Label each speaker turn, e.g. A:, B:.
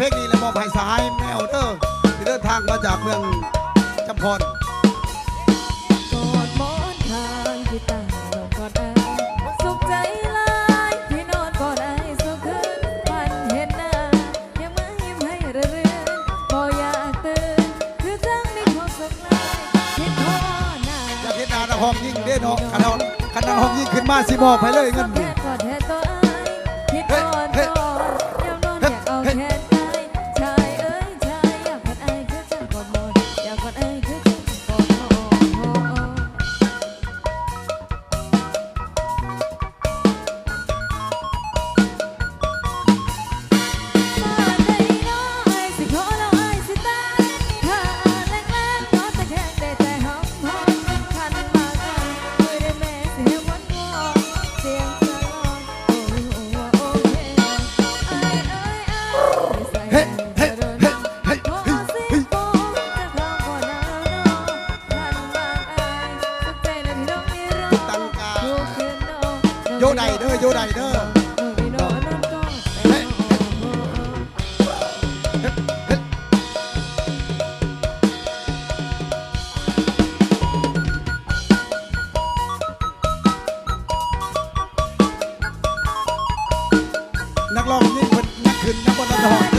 A: ให้สหายแมวเด้อที่เดินทางมาจากเมืองจำพร
B: กอดหมอนข้างที่ตั้งนอนกอดไอสุขใจหลายที่นอนกอดไอสุขคืนฝันเห็นหน้ายังมายิ้มให้เรือยๆบ่อยากตื่นคือจังมีความสุขหลายคิดพอหน้า
A: อยากเห็นหน้านักห้องยิ่งเด้เนาะคันเอาคันนักห้องยิ่งขึ้นมาสิมอบให้เลยเงิน
B: โยใดเด้อโยใดเด้อนักร้องนี่เป็นนักขึ้นนั
A: ก
B: บอ
A: ลนักดอก